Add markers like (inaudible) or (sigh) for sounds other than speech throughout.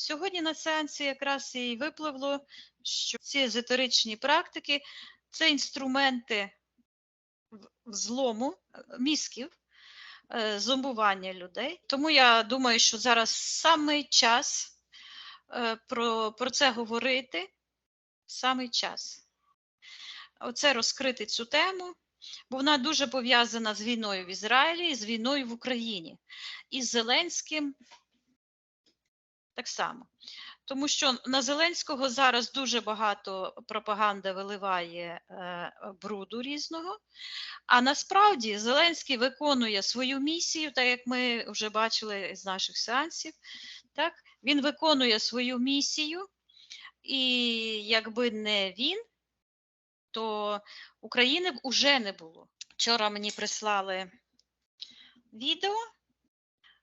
Сьогодні на сеансі якраз і випливло, що ці езотеричні практики це інструменти взлому мізків, е, зомбування людей. Тому я думаю, що зараз самий час е, про, про це говорити, самий час. Оце розкрити цю тему, бо вона дуже пов'язана з війною в Ізраїлі з війною в Україні. І з Зеленським так само. Тому що на Зеленського зараз дуже багато пропаганда виливає е, бруду різного. А насправді Зеленський виконує свою місію, так як ми вже бачили з наших сеансів. Так? Він виконує свою місію, і якби не він, то України б уже не було. Вчора мені прислали відео,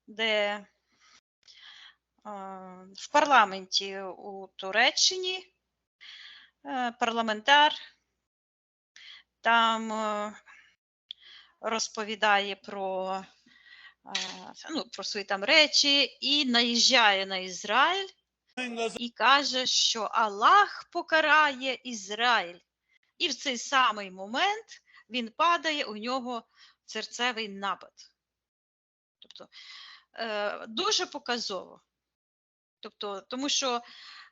де в парламенті у Туреччині е, парламентар там е, розповідає про, е, ну, про свої там речі і наїжджає на Ізраїль і каже, що Аллах покарає Ізраїль. І в цей самий момент він падає, у нього серцевий напад. Тобто е, дуже показово. Тобто, тому що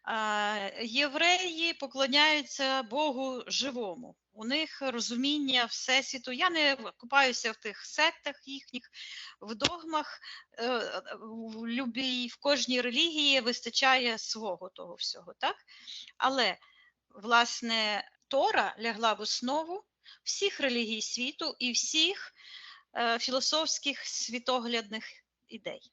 е, євреї поклоняються Богу живому. У них розуміння Всесвіту. Я не купаюся в тих сектах їхніх, в догмах. Е, в, любій, в кожній релігії вистачає свого того всього. Так? Але, власне, Тора лягла в основу всіх релігій світу і всіх е, філософських світоглядних ідей.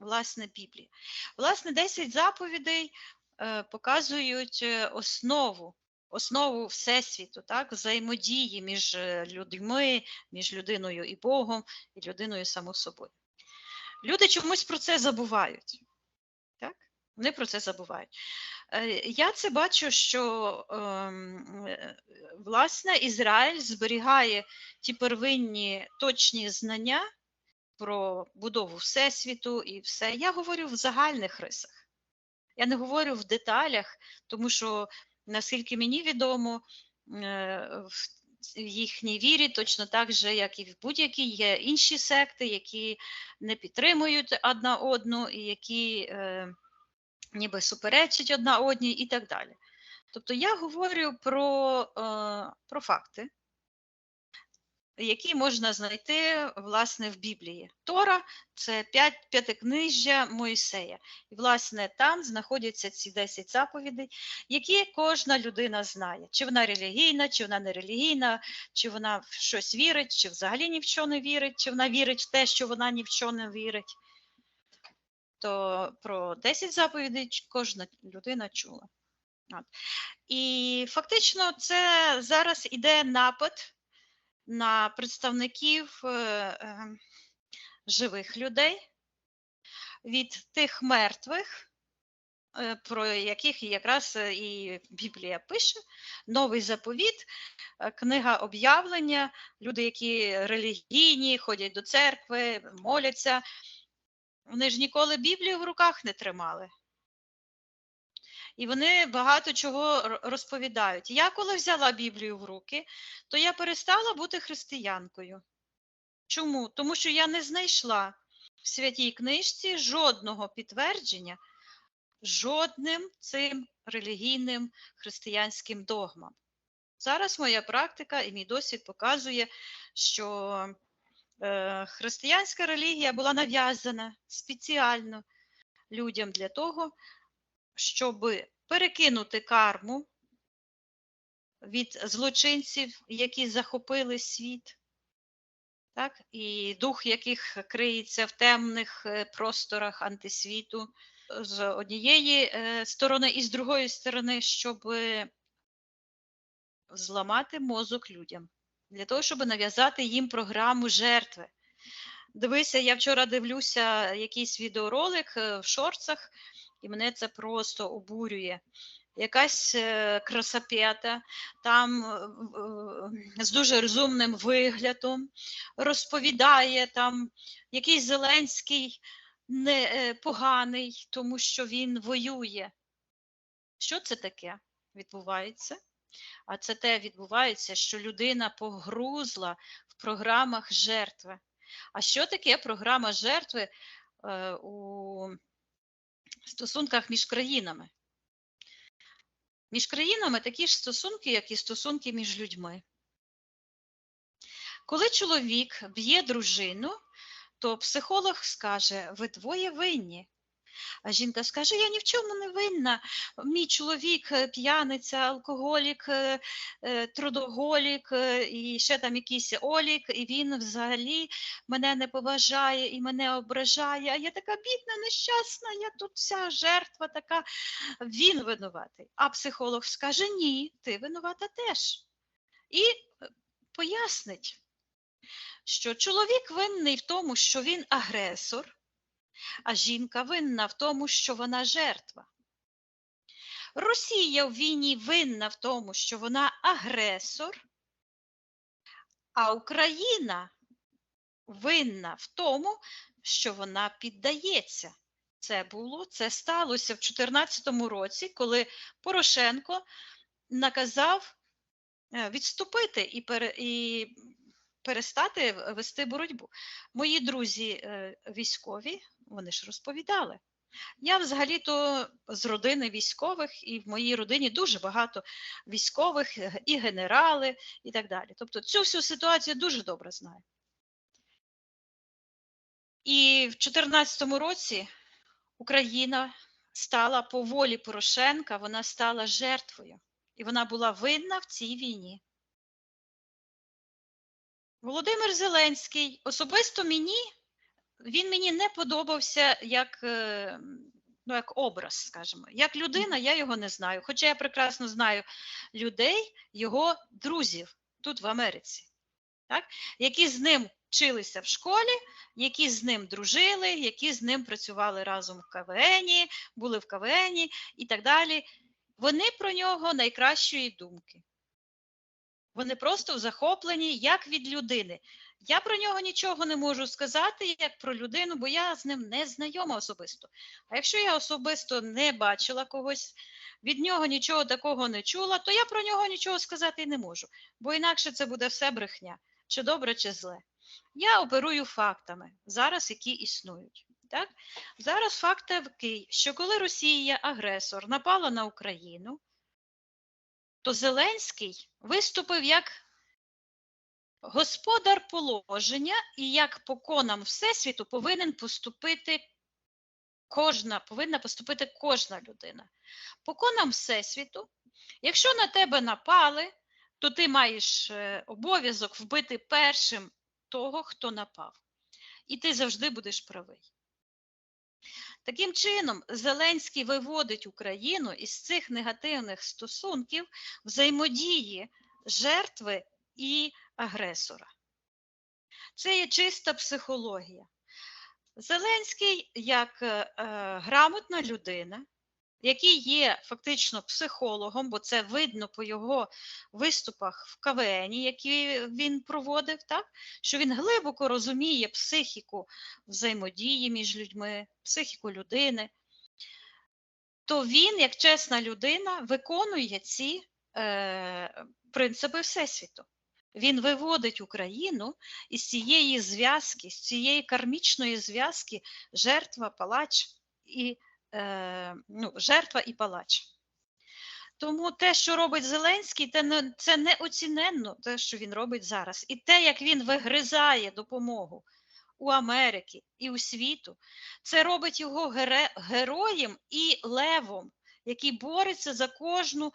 Власне, Біблії. Власне, 10 заповідей е, показують е, основу, основу Всесвіту, так, взаємодії між е, людьми, між людиною і Богом, і людиною само собою. Люди чомусь про це забувають. Так? Вони про це забувають. Я це бачу, що ем, власне Ізраїль зберігає ті первинні точні знання про будову Всесвіту і все. Я говорю в загальних рисах. Я не говорю в деталях, тому що, наскільки мені відомо, е, в їхній вірі точно так же, як і в будь-якій є інші секти, які не підтримують одна одну і які е, ніби суперечать одна одній і так далі. Тобто я говорю про, е, про факти, які можна знайти власне в Біблії. Тора це п'ятикнижжя Моїсея. І, власне, там знаходяться ці 10 заповідей, які кожна людина знає. Чи вона релігійна, чи вона не релігійна, чи вона в щось вірить, чи взагалі ні в що не вірить, чи вона вірить в те, що вона ні в що не вірить. То про 10 заповідей кожна людина чула. От. І фактично це зараз іде напад на представників е, е, живих людей від тих мертвих, е, про яких якраз е, і Біблія пише, новий заповіт, книга об'явлення, люди, які релігійні, ходять до церкви, моляться. Вони ж ніколи Біблію в руках не тримали. І вони багато чого розповідають. Я коли взяла Біблію в руки, то я перестала бути християнкою. Чому? Тому що я не знайшла в святій книжці жодного підтвердження жодним цим релігійним християнським догмам. Зараз моя практика і мій досвід показує, що е, християнська релігія була нав'язана спеціально людям для того, щоб перекинути карму від злочинців, які захопили світ, так? і дух яких криється в темних е, просторах антисвіту з однієї е, сторони, і з другої сторони, щоб зламати мозок людям, для того, щоб нав'язати їм програму жертви. Дивися, я вчора дивлюся якийсь відеоролик е, в шорцах, і мене це просто обурює. Якась е, красапета там е, е, з дуже розумним виглядом розповідає там якийсь Зеленський не поганий, тому що він воює. Що це таке відбувається? А це те відбувається, що людина погрузла в програмах жертви. А що таке програма жертви е, стосунках між країнами? Між країнами такі ж стосунки, як і стосунки між людьми. Коли чоловік б'є дружину, то психолог скаже: ви двоє винні. А жінка скаже: Я ні в чому не винна. Мій чоловік е, п'яниця, алкоголік, е, е, трудоголік і ще там якийсь олік, і він взагалі мене не поважає і мене ображає. А я така бідна, нещасна, я тут вся жертва така. Він винуватий. А психолог скаже: Ні, ти винувата теж. І пояснить, що чоловік винний в тому, що він агресор а жінка винна в тому, що вона жертва. Росія в війні винна в тому, що вона агресор, а Україна винна в тому, що вона піддається. Це було, це сталося в 2014 році, коли Порошенко наказав е, відступити і, пере, і перестати вести боротьбу. Мої друзі е, військові, вони ж розповідали. Я взагалі-то з родини військових, і в моїй родині дуже багато військових, е, і генерали, і так далі. Тобто цю всю ситуацію дуже добре знаю. І в 2014 році Україна стала по волі Порошенка, вона стала жертвою, і вона була винна в цій війні. Володимир Зеленський особисто мені він мені не подобався як е, ну, як образ, скажімо. Як людина, я його не знаю. Хоча я прекрасно знаю людей, його друзів тут в Америці, так? які з ним вчилися в школі, які з ним дружили, які з ним працювали разом в КВН, були в КВН і так далі. Вони про нього найкращої думки. Вони просто захоплені як від людини. Я про нього нічого не можу сказати, як про людину, бо я з ним не знайома особисто. А якщо я особисто не бачила когось, від нього нічого такого не чула, то я про нього нічого сказати не можу, бо інакше це буде все брехня, чи добре, чи зле. Я оперую фактами, зараз які існують. Так? Зараз факт такий, що коли Росія, агресор, напала на Україну, то Зеленський виступив як господар положення і як по конам Всесвіту повинен поступити кожна, повинна поступити кожна людина. По конам Всесвіту, якщо на тебе напали, то ти маєш е, обов'язок вбити першим того, хто напав. І ти завжди будеш правий. Таким чином, Зеленський виводить Україну із цих негативних стосунків взаємодії жертви і агресора. Це є чиста психологія. Зеленський, як е, е, грамотна людина, який є фактично психологом, бо це видно по його виступах в КВН, які він проводив, так? що він глибоко розуміє психіку взаємодії між людьми, психіку людини, то він, як чесна людина, виконує ці е, принципи Всесвіту. Він виводить Україну із цієї зв'язки, з цієї кармічної зв'язки жертва, палач і е, ну, жертва і палач. Тому те, що робить Зеленський, це неоціненно те, що він робить зараз. І те, як він вигризає допомогу у Америки і у світу, це робить його героєм і левом, який бореться за кожну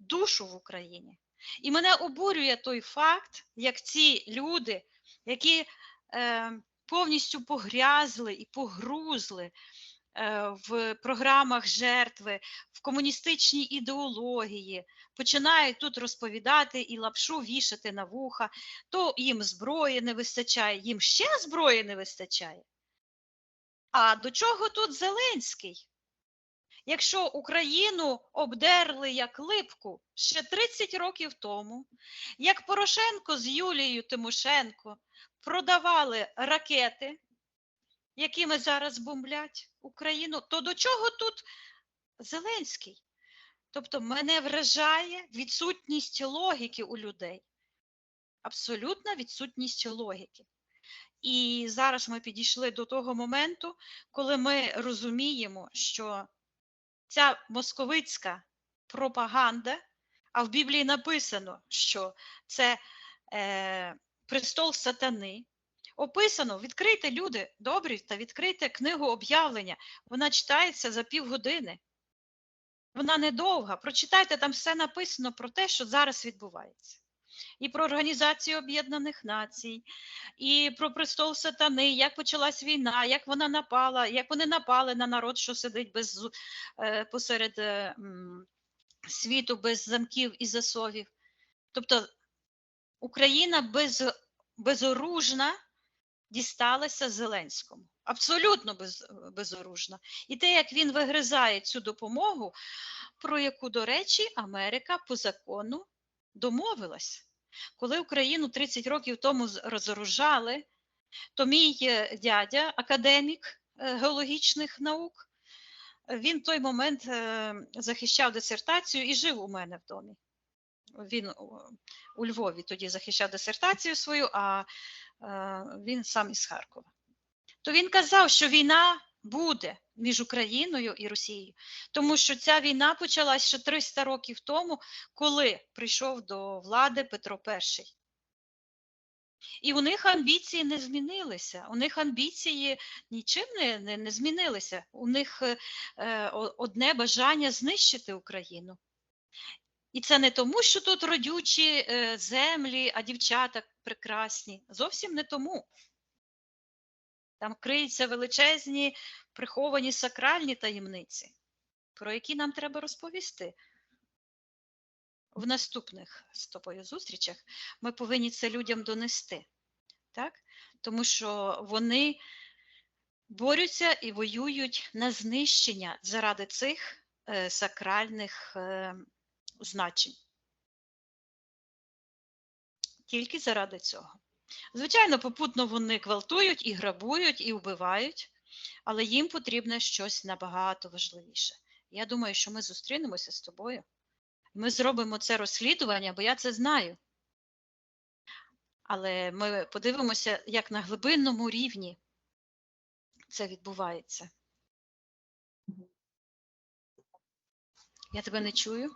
душу в Україні. І мене обурює той факт, як ці люди, які е, повністю погрязли і погрузли е, в програмах жертви, в комуністичній ідеології, починають тут розповідати і лапшу вішати на вуха, то їм зброї не вистачає, їм ще зброї не вистачає. А до чого тут Зеленський? Якщо Україну обдерли як липку ще 30 років тому, як Порошенко з Юлією Тимошенко продавали ракети якими зараз бомблять Україну, то до чого тут Зеленський? Тобто мене вражає відсутність логіки у людей. Абсолютна відсутність логіки. І зараз ми підійшли до того моменту, коли ми розуміємо, що ця московицька пропаганда, а в Біблії написано, що це е, престол сатани. Описано, відкрийте люди добрі та відкрийте книгу об'явлення. Вона читається за півгодини. Вона недовга. Прочитайте, там все написано про те, що зараз відбувається. І про Організацію Об'єднаних Націй, і про престол сатани, як почалась війна, як вона напала, як вони напали на народ, що сидить без, е, посеред е, світу без замків і засовів. Тобто Україна без, безоружна дісталася Зеленському. Абсолютно без, безоружна. І те, як він вигризає цю допомогу, про яку, до речі, Америка по закону домовилась. Коли Україну 30 років тому розоружали, то мій е, дядя, академік е, геологічних наук, він в той момент е, захищав дисертацію і жив у мене в домі. Він у- Львові тоді захищав дисертацію свою, а він сам із Харкова. То він казав, що війна буде між Україною і Росією, тому що ця війна почалась ще 300 років тому, коли прийшов до влади Петро І. І у них амбіції не змінилися. У них амбіції нічим не, не, не змінилися. У них е, е, одне бажання знищити Україну. І це не тому, що тут родючі е, землі, а дівчата прекрасні. Зовсім не тому. Там криються величезні приховані сакральні таємниці, про які нам треба розповісти. В наступних з тобою зустрічах ми повинні це людям донести, так? тому що вони борються і воюють на знищення заради цих е, сакральних е, значень. Тільки заради цього. Звичайно, попутно вони гвалтують і грабують, і вбивають, але їм потрібне щось набагато важливіше. Я думаю, що ми зустрінемося з тобою. Ми зробимо це розслідування, бо я це знаю. Але ми подивимося, як на глибинному рівні це відбувається. Я тебе не чую.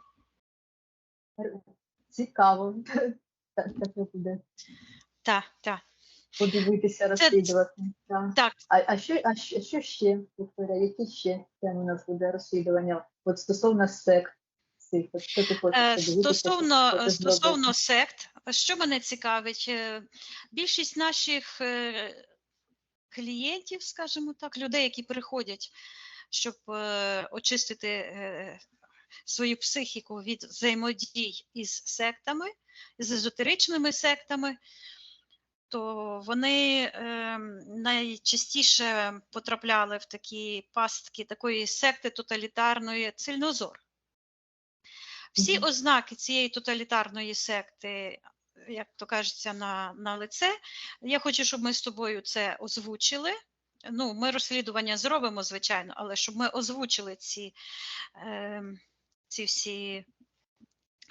Цікаво. (laughs) Так, таке буде Так, так. подивитися, розслідувати. Так. Так, А, а, що, а що, що ще, Вікторія, які ще теми у нас буде розслідування? От стосовно сект що ти хочеш Е. Стосовно, що ти стосовно сект, що мене цікавить, е, більшість наших е, клієнтів, скажімо так, людей, які приходять, щоб очистити свою психіку від взаємодій із сектами, з езотеричними сектами, то вони е, найчастіше потрапляли в такі пастки такої секти тоталітарної цільнозор. Всі ознаки цієї тоталітарної секти, як то кажеться, на, на лице. Я хочу, щоб ми з тобою це озвучили. Ну, ми розслідування зробимо, звичайно, але щоб ми озвучили ці, е, ці всі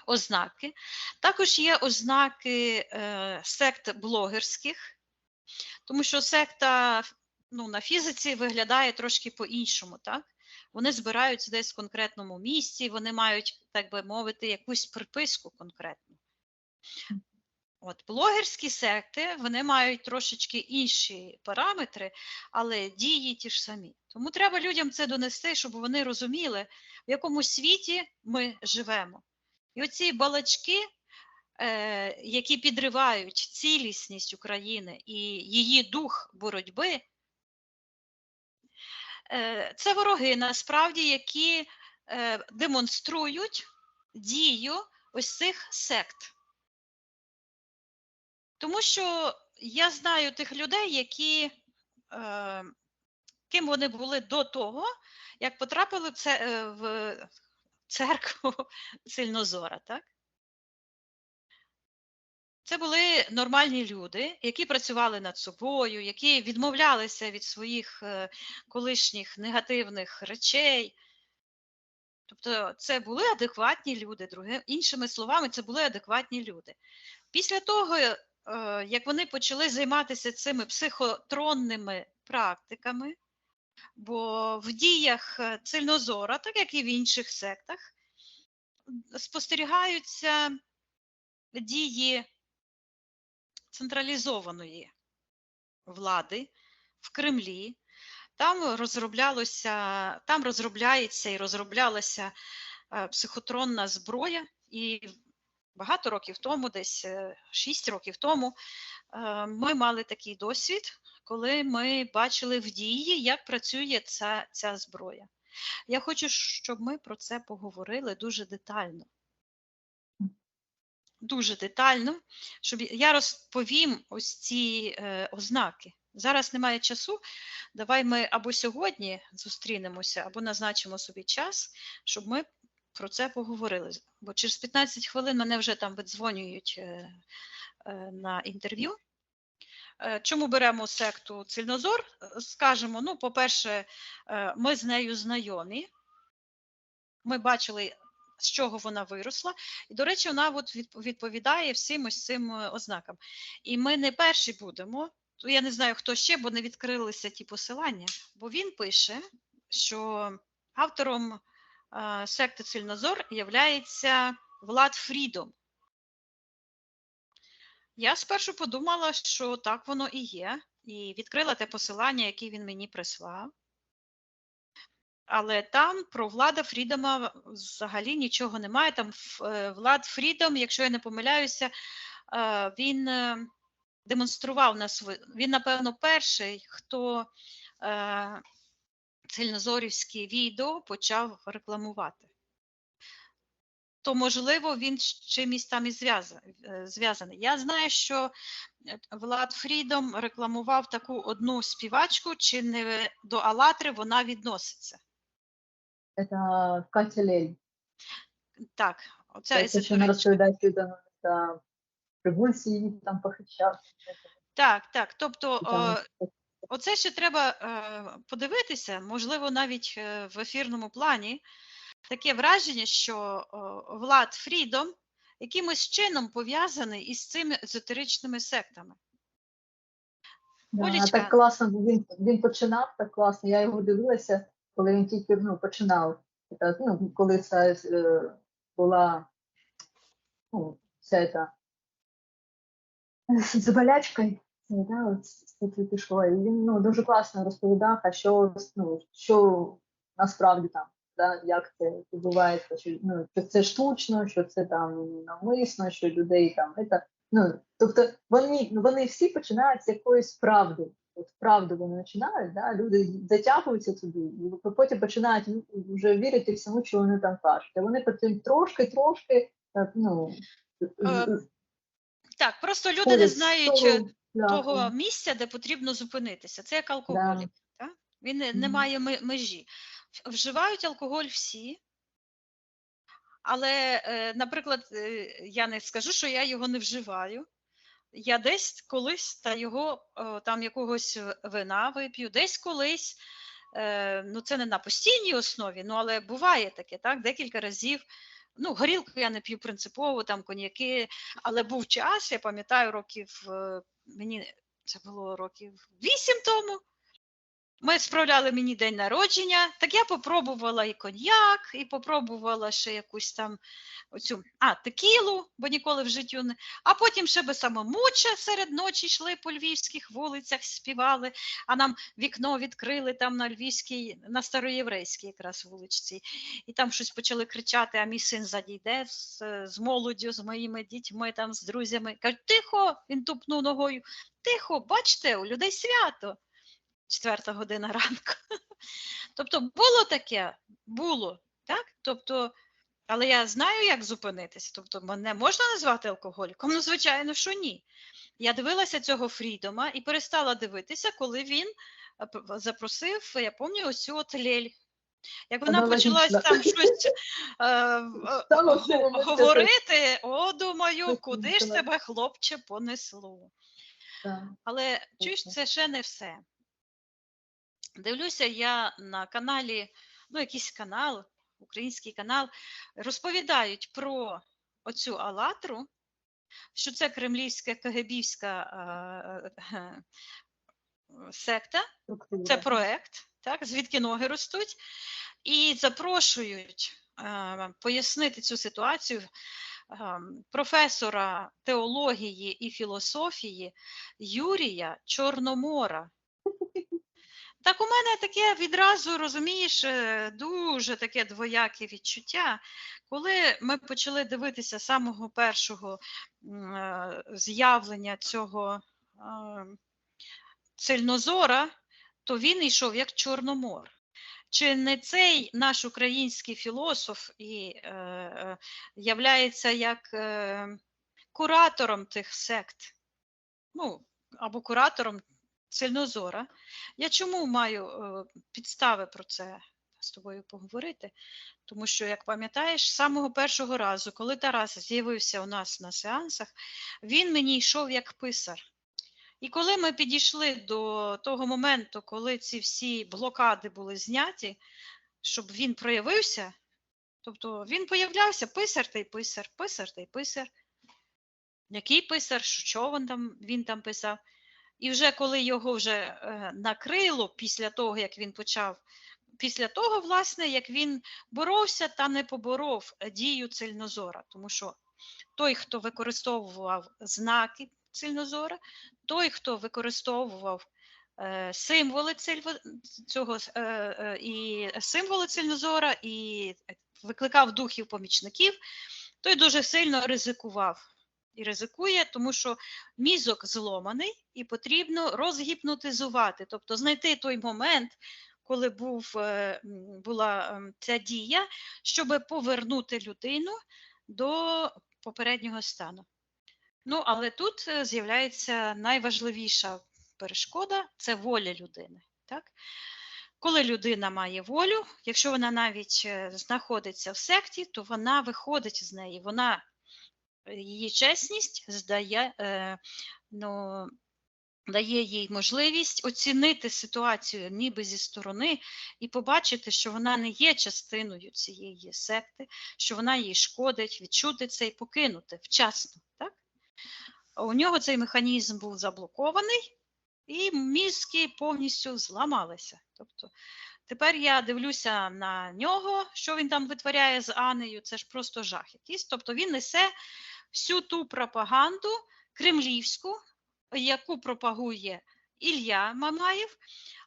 ознаки. Також є ознаки е, сект блогерських, тому що секта ну, на фізиці виглядає трошки по-іншому, так? Вони збираються десь в конкретному місці, вони мають, так би мовити, якусь приписку конкретну. От блогерські секти вони мають трошечки інші параметри, але дії ті ж самі. Тому треба людям це донести, щоб вони розуміли, в якому світі ми живемо. І оці балачки, е, які підривають цілісність України і її дух боротьби, е, це вороги насправді, які е, демонструють дію ось цих сект. Тому що я знаю тих людей, які, е, ким вони були до того, як потрапили в, це, в церкву (laughs) Сильнозора, так? Це були нормальні люди, які працювали над собою, які відмовлялися від своїх е, колишніх негативних речей. Тобто це були адекватні люди, други, іншими словами, це були адекватні люди. Після того, е, як вони почали займатися цими психотронними практиками, бо в діях е, цильнозора, так як і в інших сектах, спостерігаються дії централізованої влади в Кремлі. Там розроблялося, там розробляється і розроблялася е, психотронна зброя, і багато років тому, десь 6 років тому, е, ми мали такий досвід, коли ми бачили в дії, як працює ця, ця зброя. Я хочу, щоб ми про це поговорили дуже детально. Дуже детально, щоб я розповім ось ці е, ознаки. Зараз немає часу. Давай ми або сьогодні зустрінемося, або назначимо собі час, щоб ми про це поговорили. Бо через 15 хвилин мене вже там видзвонюють е, е, на інтерв'ю. Е, Чому беремо секту Цільнозор? Скажемо, ну, по-перше, ми з нею знайомі. Ми бачили, з чого вона виросла. І, до речі, вона от відповідає всім ось цим ознакам. І ми не перші будемо. Я не знаю, хто ще, бо не відкрилися ті посилання. Бо він пише, що автором секти Цільнозор являється Влад Фрідом. Я спершу подумала, що так воно і є, і відкрила те посилання, яке він мені прислав. Але там про Влада Фрідома взагалі нічого немає. Там е, Влад Фрідом, якщо я не помиляюся, е, він е, демонстрував на сви- Він, напевно, перший, хто цільнозорівські відео почав рекламувати. То, можливо, він з чимось там і е, зв'язаний. Я знаю, що е, Влад Фрідом рекламував таку одну співачку, чи не до Алатри вона відноситься. Это Катя Лель. Так, оце Це, що вона розповідає людям та прибульці її там похищав. Так, так. Тобто, там о, оце ще треба е, подивитися, можливо, навіть е, в ефірному плані. Таке враження, що Влад Фрідом якимось чином пов'язаний із цими езотеричними сектами. Да, так класно, він, він починав так класно. Я його дивилася, коли він тільки ну, починав. Це, ну, коли це е, була ну, вся ця з болячкою. Це, да, це пішло. І він ну, дуже класно розповідав, а що, ну, що насправді там, да, як це відбувається, що, ну, що це штучно, що це там навмисно, що людей там. Это, ну, тобто вони, вони всі починають з якоїсь правди. От правду вони починають, да, люди затягуються туди, і потім починають вже вірити всьому, що вони там кажуть. А вони потім трошки-трошки, е, ну, Е, Так, просто люди не знають того того місця, де потрібно зупинитися. Це як алкоголік. так? Він не, не має межі. Вживають алкоголь всі. Але, е, наприклад, е, я не скажу, що я його не вживаю. Я десь колись та його там якогось вина вип'ю, десь колись. е, Ну, це не на постійній основі, ну але буває таке, так? Декілька разів. Ну, горілку я не п'ю принципово, там коньяки, але був час, я пам'ятаю, років мені це було років вісім тому. Ми справляли мені день народження, так я попробувала і коньяк, і попробувала ще якусь там оцю а, текілу, бо ніколи в життю не. А потім ще би самомуча серед ночі йшли по львівських вулицях, співали, а нам вікно відкрили там на львівській, на староєврейській якраз вуличці. І там щось почали кричати, а мій син ззаді йде з, з молоддю, з моїми дітьми, там, з друзями. Кажуть, тихо, він тупнув ногою. Тихо, бачите, у людей свято. Четверта година ранку. (laughs) Тобто було таке, було, так? Тобто, але я знаю, як зупинитися. Тобто, мене можна назвати алкоголіком? Ну, звичайно, що ні. Я дивилася цього Фрідома і перестала дивитися, коли він е, запросив, я пам'ятаю, ось цю от Лель Як вона Аналогічно. почала там щось е, е, говорити, о, думаю, куди ж тебе, хлопче, понесло. Так. Але чуєш, це ще не все. Дивлюся я на каналі, ну, якийсь канал, український канал, розповідають про оцю Алатру, що це кремлівська кагебівська е, е, секта, це проект, так, звідки ноги ростуть, і запрошують е, пояснити цю ситуацію е, професора теології і філософії Юрія Чорномора. (laughs) Так у мене таке відразу, розумієш, е, дуже таке двояке відчуття. Коли ми почали дивитися самого першого е, з'явлення цього е, цельнозора, то він йшов як Чорномор. Чи не цей наш український філософ і е, е, являється як е, куратором тих сект? Ну, або куратором Цельнозора. Я чому маю е, підстави про це з тобою поговорити? Тому що, як пам'ятаєш, з самого першого разу, коли Тарас з'явився у нас на сеансах, він мені йшов як писар. І коли ми підійшли до того моменту, коли ці всі блокади були зняті, щоб він проявився, тобто він появлявся писар та й писар, писар та й писар. Який писар, що він там, він там писав. І вже коли його вже е, накрило після того, як він почав, після того, власне, як він боровся та не поборов дію цельнозора, тому що той, хто використовував знаки цельнозора, той, хто використовував е, символи цього е, і символи цельнозора, і викликав духів помічників, той дуже сильно ризикував. І ризикує, тому що мізок зломаний і потрібно розгіпнотизувати, тобто знайти той момент, коли був, е, була ем, ця дія, щоб повернути людину до попереднього стану. Ну, але тут е, з'являється найважливіша перешкода це воля людини. Так? Коли людина має волю, якщо вона навіть е, знаходиться в секті, то вона виходить з неї, вона її чесність здає, е, ну, дає їй можливість оцінити ситуацію ніби зі сторони і побачити, що вона не є частиною цієї секти, що вона їй шкодить, відчути це і покинути вчасно. Так? У нього цей механізм був заблокований, і мізки повністю зламалися. Тобто Тепер я дивлюся на нього, що він там витворяє з Анею, це ж просто жах якийсь. Тобто він несе всю ту пропаганду кремлівську, яку пропагує Ілля Мамаєв,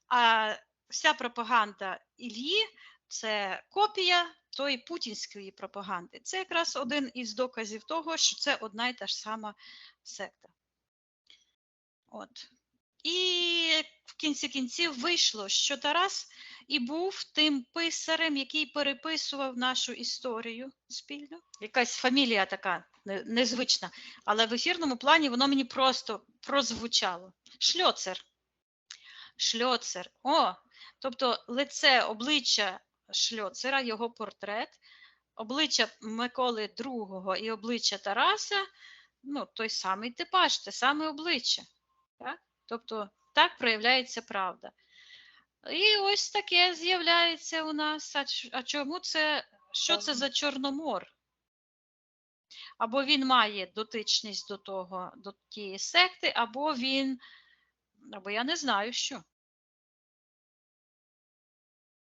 а вся пропаганда Іллі це копія тої путінської пропаганди. Це якраз один із доказів того, що це одна й та ж сама секта. От. І в кінці кінців вийшло, що Тарас і був тим писарем, який переписував нашу історію спільно. Якась фамілія така незвична, але в ефірному плані воно мені просто прозвучало. Шльоцер. Шльоцер. О, тобто лице, обличчя Шльоцера, його портрет, обличчя Миколи II і обличчя Тараса, ну, той самий типаж, те саме обличчя. Так? Тобто так проявляється правда. І ось таке з'являється у нас. А, чому це? Що це за Чорномор? Або він має дотичність до того, до тієї секти, або він, або я не знаю що.